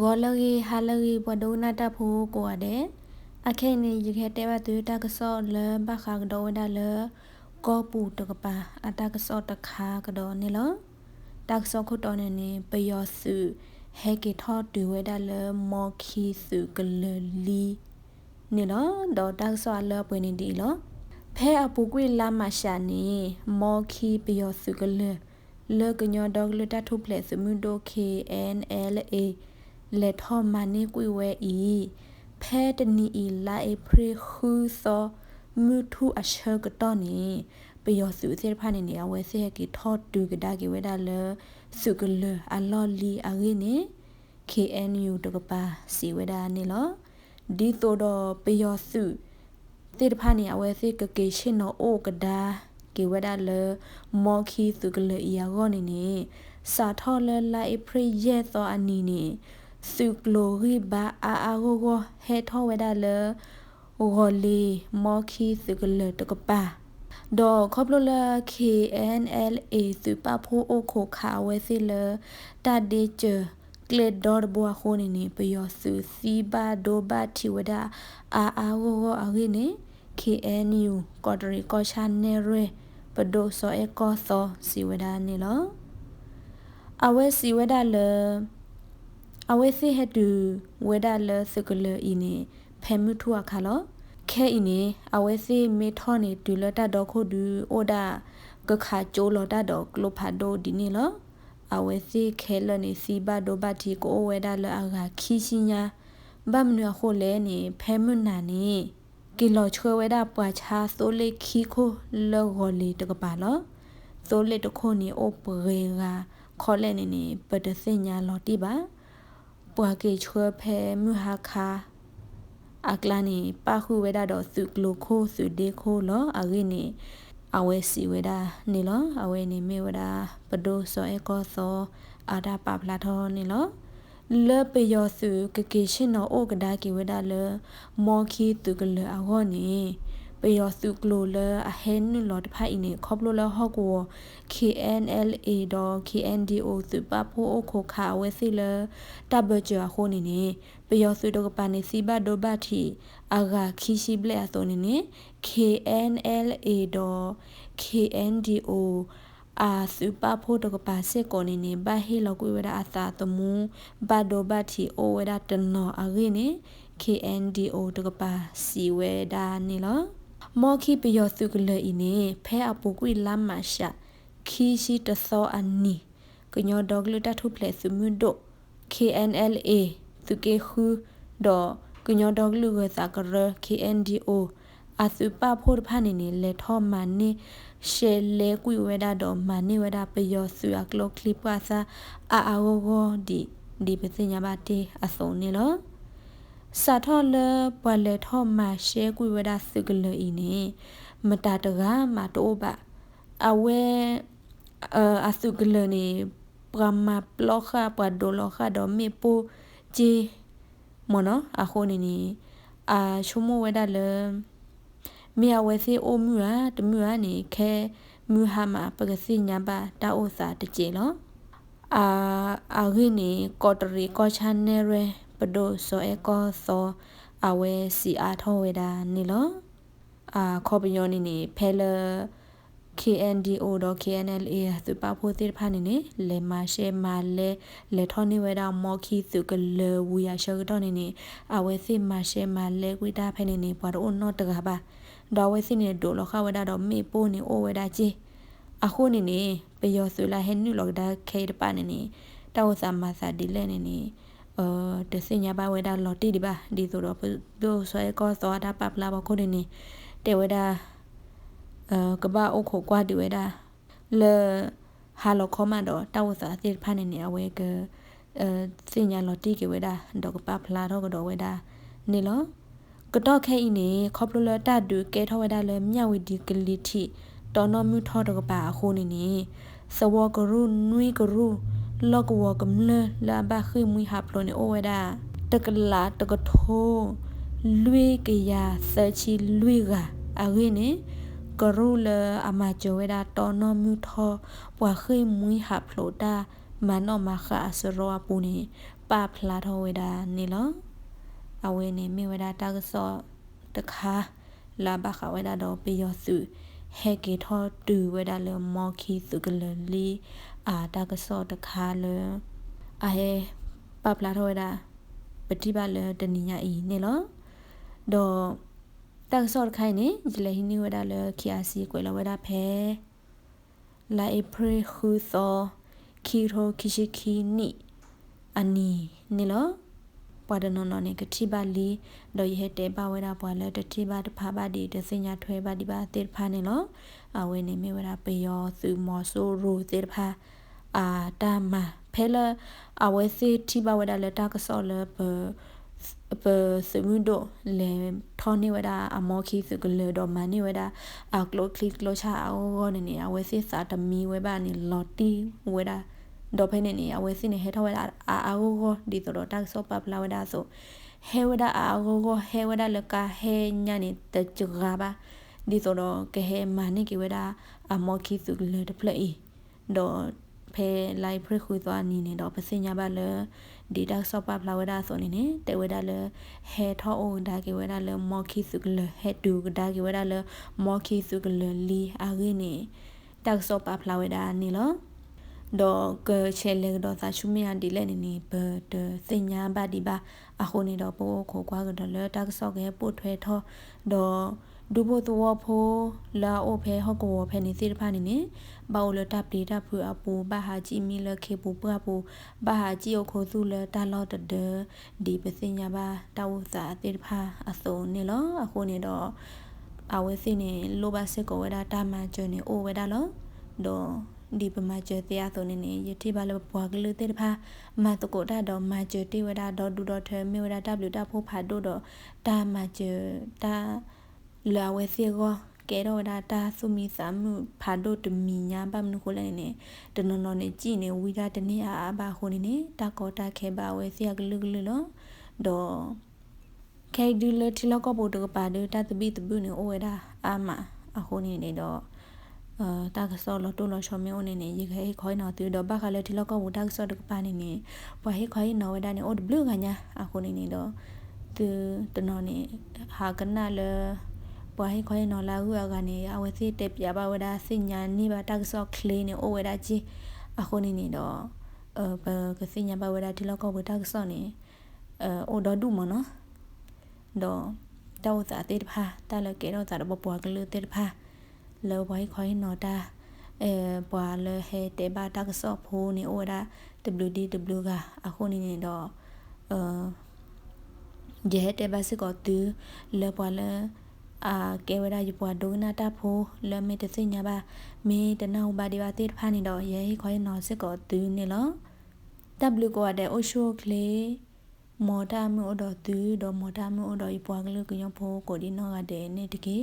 ဂေါ်လရီဟာလရီဘဒိုနာတာဖိုကိုအတဲ့အခက်နေရခဲတဲဘတူတာကစောလဘခါကတော့ဒါလကောပူတကပါအတာကစောတခါကတော့နေလောတက်စောခုတော်နေနေပယောစုဟဲကေထောတူဝဲဒါလမော်ခီစုကလလီနေလောဒေါ်တက်စောလပွေနေဒီလောဖဲအပူကွေလာမရှာနေမော်ခီပယောစုကလလေကညောဒေါကလတထုပလက်စမွန်ဒို KNLA လက်ထောမနီကွေဝဲဤဖဲတနီဤလာအပရခူသောမူထုအရှကတော့နီပယောစုစေဖာနေနေအဝဲစေကီထောတူကဒါကီဝဲဒါလစုကလအလော်လီအရင်းနေ KNU တကပါစီဝဲဒါနေလောဒီတိုတော့ပယောစုတေတဖာနေအဝဲစေကကေရှင်နောအိုကဒါကေဝဒါလမော်ခီသူကလီယာဂောနေနေစာထောလလိုက်ပရိယေသောအနီနေ စုကလိုရီဘာအာအာဂိုဂိုဟေထောဝဲဒါလဂောလီမော်ခီစုကလတကပါဒေါ်ခေါပလိုလာ KNLA စုပဖိုအိုခိုခါဝဲစီလတာဒေချာကလေဒေါ်ဘွာခိုနေနေပယောစုစီဘာဒိုဘာတီဝဒအာအာဝဝအရင်းနေ KNU ကော်တရီကောချာနေရဲပဒိုဆောအေကောသောစီဝဒနေလောအဝဲစီဝဒလ အဝဲစီဟတူဝဒလစကလအီနေဖဲမှုထူအခါလောခဲအီနေအဝဲစီမေထောနေဒူလတာတော့ခုဒူအိုဒါကခါကျိုးလတာတော့ကလိုဖာဒိုဒီနေလောအဝဲစီခဲလနေစီဘဒိုဘတီကိုဝဲဒါလအဂါခီစီညာဘမ်နွခိုလဲနေဖဲမှုနာနေကီလိုချွေဝဲဒါပွာချာဆိုလေခီခိုလောဂောလီတကပါလောဆိုလေတခိုနေအိုပရေကခေါ်လဲနေနေပဒစညာလော်တီပါ ပွာကေချွေဖဲမြဟာခါအကလာနေပါခုဝဲဒါတော့စုကလိုခိုစုဒေခိုလောအဂိနေအဝဲစီဝဲဒါနေလောအဝဲနေမေဝဒါပဒိုစောအေကောသောအာဒါပပလာထောနေလောလေပယောစုကကေရှင်နောအိုကဒါကီဝဒါလမောခီတုကလအဟောနေ ပယောစုကလိုလအဟန်နလောတဖိုင်နေခေါပလိုလဟောကို KNLA တော့ KNDO စုပဖိုအိုခိုခါဝဲစီလတဘကြဟိုနေနေပယောစုတော့ပနေစီဘဒိုဘတီအဂါခီရှိဘလဲအစောနေနေ KNLA တော့ KNDO အာစုပဖို့တကပါစစ်ကိုနေနေဘဟေလောက်ကွေဝဒအသာတမူဘဒိုဘတီအိုဝဒတနောအဂိနေ KNDO တကပါစီဝဲဒါနေလော မော်ခီပယောစုကလေအင်းဖဲအပူကွေလမ်းမရှာခီရှိတသောအနီကညောဒေါဂလတထုပလက်စုမှုဒို KNLA သူကေခုဒေါကညောဒေါဂလူဝစာကရ KNDO အစုပဖို့ဖာနေနေလေထောမန်နေရှေလေကွေဝဲဒါတော့မနိဝဲဒါပယောဆူအကလောကလစ်ပါစာအာအာဝဂောဒီဒီပစညာပါတေအစုံနေလော စာထောလပွာလေထောမရှဲကွေဝဲဒါစုကလအီနေမတတကမတိုးပါအဝဲအစုကလနေပရမပလောခပဒိုလောခဒမေပူဂျီမနောအခုနေနေအာရှုမဝဲဒါလေမြေဝဲစီအိုမြာတမြာနေခဲမြဟာမပကစီညာပါတာအိုစာတကြေလောအာအာဂိနေကော်တရီကောချန်နေရ ပဒိုဆိုအေကောသောအဝဲစီအားထောဝေတာနေလောအာခေါပညောနေနေဖဲလ KNDO တော့ KNLA သူပဖို့တိဖာနေနေလေမရှေမာလေလေထောနေဝဲတာမော်ခီသူကလေဝူရရှောတော့နေနေအဝဲစီမရှေမာလေကွိတာဖဲနေနေပွားတော့နော်တကပါဒေါ်ဝဲစီနေဒိုလခဝဒါတော့မေပိုးနေအိုဝဲဒါကြီးအခုနေနေပယောဆူလာဟဲနုလောကဒါခဲတပါနေနေတောက်စာမစာဒီလဲနေနေ အော်တစညာပါဝဲဒါလော်တီဒီပါဒီဆိုတော့ဘိုဆွဲကောသောတာပပလာဘခုနေနေတဲဝဲဒါအာကဘာအိုခိုကွာဒီဝဲဒါလေဟာလောခေါမတော့တောက်စာတိဖာနေနေအဝဲကအဲစညာလော်တီကေဝဲဒါဒေါကပပလာတော့ကတော့ဝဲဒါနေလောကတော့ခဲဤနေခေါပလလတဒုကဲထောဝဒလမြဝဒီကလီတီတော်နမှုထောတကပါအခုနေနေစဝကရုနွိကရု လောကဝကမလလာဘခိမွိဟပလိုနေအိုဝဒတကလာတကထိုလွေကရစချီလွေကအရင်းနေကရုလအမကျော်ဝဒတော်နမှုထောပွာခိမွိဟပလိုတာမနောမခအစရောပူနေပဖလာထောဝေဒာနေလောအဝေနေမိဝေဒာတာကစောတခါလာဘခဝေဒာတော့ပြရစုဟဲကေထောတူဝေဒာလမော်ခီစုကလလီ အာတာကစောတခါလအဟဲပပလာထောဝေဒာပတိပါလတနိညာဤနေလောတော့တက်စော့ခိုင်နေဂျလေဟီနီဝဒါလခီယာစီကွယ်လဝဒါဖဲလာအပရီခူသောခီရိုခီရှိခီနီအနီနီလော ပွာဒနောနောနေကတိပါလီတော့ရဟတဲ့ပါဝဲတာပွာလဲတတိပါတဖာပါဒီတစညာထွဲပါဒီပါတေဖာနေလောအဝဲနေမေဝရာပေယောသူမောဆိုရူတေဖာအာတာမဖဲလအဝဲစီတိပါဝဲတာလက်တာကစောလဘပစမှုဒလေထောနေဝဒအမောခိစကလေဒမနီဝဒအကလိုကလစ်ကလိုချာအောနေနေအဝဲစစ်စာတမီဝဲပါနေလော်တီဝဲဒါ ဒေါ်ဖဲနေနေအဝဲစစ်နေဟဲထောဝဲဒါအာအာဂိုဂိုဒီတော့တက်ဆောပပလာဝဒါဆိုဟဲဝဒါအာဂိုဂိုဟဲဝဒါလကဟဲညာနေတကြဂါပါဒီတော့ကဟဲမာနေကဝဒါအမောခိစကလေတဖလေဒေါ်ဖဲလိုက်ဖရခွေသွားနေနေတော့ပစညာပါလေဒီတာဆော့ပါဖလာဝဒါဆိုနေနေတေဝဒါလေဟဲထောအိုဒါကေဝဒါလေမော်ခီစုကလေဟဲဒူဒါကေဝဒါလေမော်ခီစုကလေလီအာဂိနေတက်ဆော့ပါဖလာဝဒါနေလော တော့ကချဲလေတော့သာရှုမရဒီလက်နေနေဘဒစညာပါဒီပါအခုနေတော့ပို့ခိုကွာကတော့လေတက်ဆော့ကဲပို့ထွဲထောတော့ဒူဘသောဖိုလာအိုဖဲဟော့ကောဖဲနေစီတဖာနေနေဘောလတပ်ဒီတပ်ဖူအပူဘာဟာကြီးမီလခေပူပပူဘာဟာကြီးအခိုစုလတာလော့တဒဒီပစညာပါတောက်စာတေတဖာအစုံနေလောအခုနေတော့အဝဲစီနေလိုပါစစ်ကိုဝဒတာမကျွနေအိုဝဒလောတော့ ဒီပမာကျတရားဆိုနေနေယတိပါလဘွားကလေးတေတဖာမတကိုတာတော့မကျတေဝဒတော့ဒူတော့ထဲမေဝဒ W တာဖို့ဖာတို့တော့တာမကျတာလာဝဲစီကောကဲတော့ဒါတာဆုမီစာမှုဖာဒိုတမီညာဘမ်နုကိုလည်းနေတနနော်နေကြည်နေဝီဒါတနေအာဘာခိုနေနေတာကောတာခဲပါဝဲစီကလူကလူလောတော့ခဲဒူလတီလောကပိုတကပါဒတာတပိတပုနေအိုဝဲဒါအာမအခုနေနေတော့အာ တာကစောလတိုလရှောမေအိုနေနေရေခဲခွိုင်းနော်တူတော့ဘာခလည်းတီလောကဘူတာကစောတကပါနေနေဘွာဟေခွိုင်းနော်ဝဲဒါနေအိုဘလူးကညာအခုနေနေတော့သူတနော်နေဟာကနာလေပွားဟိခွဲနော်လာဟုအကနေအဝစီတက်ပြပါဝဒစညာနိဘာတက်ဆော့ကလေးနေအိုဝဒကြီးအခုနေနေတော့အဘကစညာပါဝဒဒီလောက်ကောဝတက်ဆော့နေအအိုဒဒူမနော်တော့တောက်စာတေတဖာတလကေတော့စာတော့ပွားကလေးတေတဖာ လောဘိုင်းခွဲနော်တာအဲပွာလဟဲတေဘာတက်ဆော့ဖိုးနေအိုဒါ WDW ကအခုနေနေတော့အဲရဲတေဘာစကောတူလောပွာလအာကေဝဒယပွားဒိုနာတာဖိုလမေတစိညာပါမေတနောဘာဒီပါတိဖာနေတော့ယေခွိုင်းနော်စစ်ကောသူနေလော W ကိုတဲ့အိုရှိုကလေမော်တာမှုတော့သူတော့မော်တာမှုတော့ယပွားကလေးကညဖိုကိုဒီနော်ကတဲ့နေတကေ